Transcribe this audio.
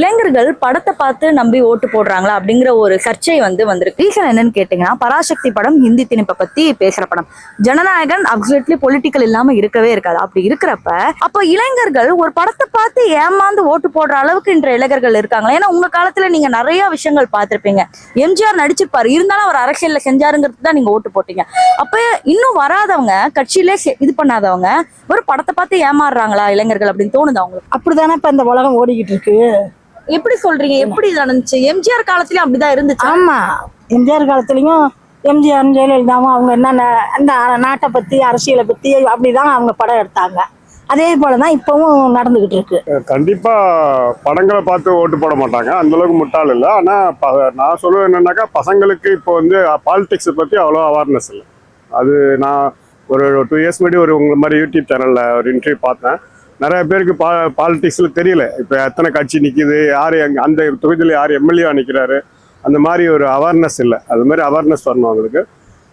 இளைஞர்கள் படத்தை பார்த்து நம்பி ஓட்டு போடுறாங்களா அப்படிங்கிற ஒரு சர்ச்சை வந்து வந்திருக்கு. ரீசன் என்னன்னு கேட்டீங்கன்னா பராசக்தி படம் ஹிந்தி திணிப்பை பத்தி பேசுற படம். ஜனநாயகன் அப்சல்யூட்லி பொலிட்டிக்கல் இல்லாம இருக்கவே இருக்காது. அப்படி இருக்கிறப்ப அப்போ இளைஞர்கள் ஒரு படத்தை பார்த்து ஏமாந்து ஓட்டு போடுற அளவுக்கு இன்ற இளைஞர்கள் இருக்காங்களா? ஏன்னா உங்க காலத்துல நீங்க நிறைய விஷயங்கள் பார்த்திருப்பீங்க. எம்ஜிஆர் நடிச்சிருப்பாரு. இருந்தாலும் அவர் அரசியல்ல செஞ்சாருங்கிறது தான் நீங்க ஓட்டு போட்டீங்க. அப்ப இன்னும் வராதவங்க கட்சியிலே இது பண்ணாதவங்க ஒரு படத்தை பார்த்து ஏமாறுறாங்களா இளைஞர்கள் அப்படின்னு தோணுது அவங்களுக்கு அப்படிதானே இப்ப இந்த உலகம் ஓடிக்கிட்டு இருக்கு. எப்படி சொல்றீங்க? எப்படி நடந்துச்சு? எம்ஜிஆர் காலத்துலயும் அப்படிதான் இருந்துச்சு? ஆமா. எம்ஜிஆர் காலத்துலயும் எம்ஜிஆர் ஜெயலலிதாவும் அவங்க என்னென்ன அந்த நாட்டை பத்தி அரசியலை பத்தி அப்படிதான் அவங்க படம் எடுத்தாங்க. அதே போலதான் இப்பவும் நடந்துகிட்டு இருக்கு. கண்டிப்பா படங்களை பார்த்து ஓட்டு போட மாட்டாங்க. அந்த அளவுக்கு முட்டாள் இல்லை. ஆனா நான் சொல்லுவது என்னன்னாக்கா பசங்களுக்கு இப்போ வந்து பாலிடிக்ஸை பத்தி அவ்வளோ அவேர்னஸ் இல்லை. அது நான் ஒரு டூ இயர்ஸ் முன்னாடி ஒரு உங்களை மாதிரி யூடியூப் சேனல்ல ஒரு இன்டர்வியூ பார்த்தேன். நிறைய பேருக்கு பா பாலிடிக்ஸில் தெரியல. இப்போ எத்தனை கட்சி நிற்கிது யார் எங்கே அந்த தொகுதியில் யார் எம்எல்ஏ நிற்கிறாரு அந்த மாதிரி ஒரு அவேர்னஸ் இல்லை. அது மாதிரி அவேர்னஸ் வரணும் அவங்களுக்கு.